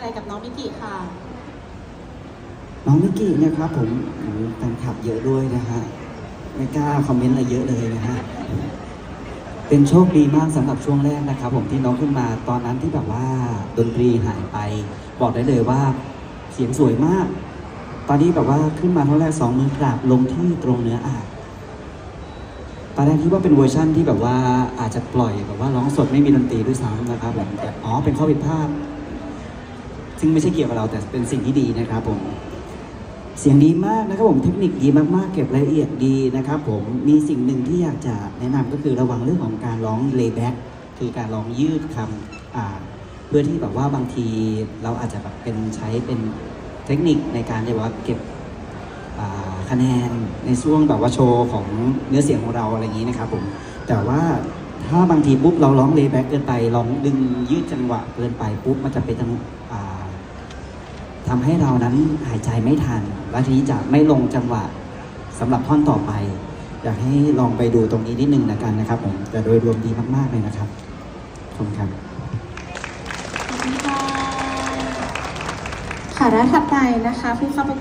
อะไรกับน้องมิกิค่ะ น้องมิกิเนี่ยครับผมโอ้โหแฟนคลับเยอะด้วยนะฮะ ไม่กล้าคอมเมนต์อะไรเยอะเลยนะฮะ เป็นโชคดีมากสำหรับช่วงแรกนะครับผมที่น้องขึ้นมาตอนนั้นที่แบบว่าดนตรีหายไป บอกได้เลยว่าเสียงสวยมาก ตอนนี้แบบว่าขึ้นมาครั้งแรกสองมือกราบลงที่ตรงเนื้ออางตอนแรกที่ว่าเป็นเวอร์ชั่นที่แบบว่าอาจจะปล่อยแบบว่าร้องสดไม่มีดนตรีด้วยซ้ำนะครับแต่อ๋อเป็นข้อผิดพลาด ซึ่งไม่ใช่เกี่ยวกับเราแต่เป็นสิ่งที่ดีนะครับผม เสียงดีมากนะครับผมเทคนิคดีมากๆ เก็บรายละเอียดดีนะครับ ผมมีสิ่งหนึ่งที่อยากจะแนะนำก็คือระวังเรื่องของการร้องเล y b แบ็กคือการร้องยืดคำอ่าเพื่อที่แบบว่าบางทีเราอาจจะแบบเป็นใช้เป็นเทคนิคในการที่ว่าเก็บคะแนนในช่วงแบบว่าโชว์ของเนื้อเสียงของเราอะไรอย่างนี้นะครับผมแต่ว่าถ้าบางทีปุ๊บเราร้องเล y b แบ็กเกินไปร้องดึงยืดจังหวะเกินไปปุ๊บมันจะเป็น ทำทำให้เรานั้นหายใจไม่ทันและทีนี้จะไม่ลงจังหวะสำหรับท่อนต่อไป อยากให้ลองไปดูตรงนี้นิดนึงนะกันนะครับผมแต่โดยรวมดีมากๆเลยนะครับขอบคุณครับขอบคุณค่ะและถัดไปนะคะผู้เข้าประ